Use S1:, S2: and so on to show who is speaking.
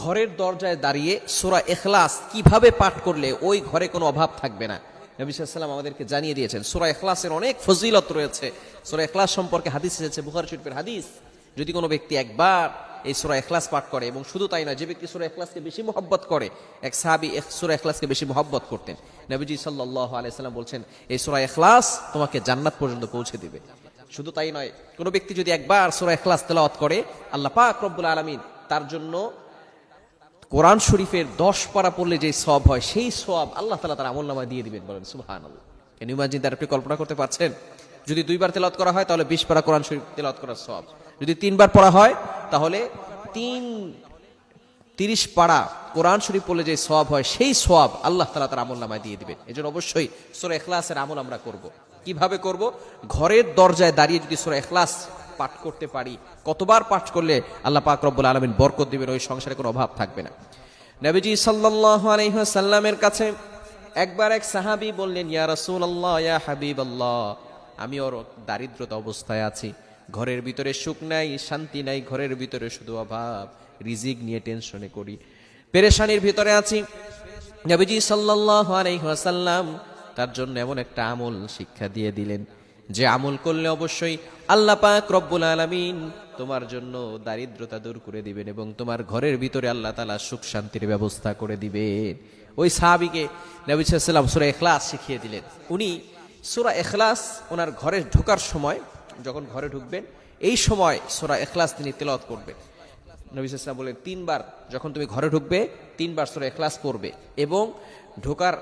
S1: ঘরের দরজায় দাঁড়িয়ে সোরা এখলাস কীভাবে পাঠ করলে ওই ঘরে কোনো অভাব থাকবে না? নবী সাল্লাম আমাদেরকে জানিয়ে দিয়েছেন, সোরা এখলাসের অনেক ফজিলত রয়েছে। সোরা এখলাস সম্পর্কে হাদিস এসেছে, বুখার শরীফের হাদিস। যদি কোনো ব্যক্তি একবার এই সোরা এখলাস পাঠ করে, এবং শুধু তাই নয়, যে ব্যক্তি সোরা এখলাসকে বেশি মহব্বত করে, এক সাহাবি সোরা এখলাসকে বেশি মহব্বত করতেন। নবীজি সাল্লাহ আলাইসাল্লাম বলছেন, এই সোরা এখলাস তোমাকে জান্নাত পর্যন্ত পৌঁছে দিবে। শুধু তাই নয়, কোনো ব্যক্তি যদি একবার সোরা এখলাস তেলাওয়াত করে, আল্লাহ পাক রব্বুল আলমিন তার জন্য কোরআন শরীফের দশ পারা পড়লে যে সব হয়, সেই সব আল্লাহ তালা তার আমল নামায় দিয়ে দিবেন বলেন সুহান আল্লাহ তার আপনি কল্পনা করতে পারছেন? যদি দুইবার তেলাওয়াত করা হয়, তাহলে বিশ পারা কোরআন শরীফ তেলাওয়াত করার সব যদি তিনবার পড়া হয়, তাহলে তিন, তিরিশ পাড়া কোরআন শরীফ পড়লে যে সব হয়, সেই সব আল্লাহ তালা তার আমল নামায় দিয়ে দিবেন। এই জন্য অবশ্যই সোরা এখলাসের আমল আমরা করব। কীভাবে করব? ঘরের দরজায় দাঁড়িয়ে যদি সোরা এখলাস পাঠ করতে পারি। কতবার পাঠ করলে আল্লাহ পাক রব্বুল আলমিন বরকত দিবেন, ওই সংসারে কোনো অভাব থাকবে না। নবীজি সাল্লাহ আলহামের কাছে একবার এক সাহাবি বললেন, ইয়া রসুল আল্লাহ ইয়া হাবিব আল্লাহ আমি ওর দারিদ্রতা অবস্থায় আছি। ঘরের ভিতরে সুখ নাই, শান্তি নাই, ঘরের ভিতরে শুধু অভাব, রিজিক নিয়ে টেনশনে করি। পেরেশানির ভিতরে আছি। নবীজি সাল্লাহ আলাইহাসাল্লাম তার জন্য এমন একটা আমল শিক্ষা দিয়ে দিলেন। যে আমল করলে অবশ্যই আল্লাহ পাক রব্বুল আলমিন তোমার জন্য দারিদ্রতা দূর করে দিবেন এবং তোমার ঘরের ভিতরে আল্লাহ তালা সুখ শান্তির ব্যবস্থা করে দিবেন। ওই সাহাবিকে নবী সুরা এখলাস শিখিয়ে দিলেন। উনি সুরা এখলাস ওনার ঘরে ঢোকার সময়, যখন ঘরে ঢুকবেন, এই সময় সুরা এখলাস তিনি তেলাওয়াত করবেন। নবী বলেন তিনবার, যখন তুমি ঘরে ঢুকবে, তিনবার সুরা এখলাস পড়বে এবং ঢোকার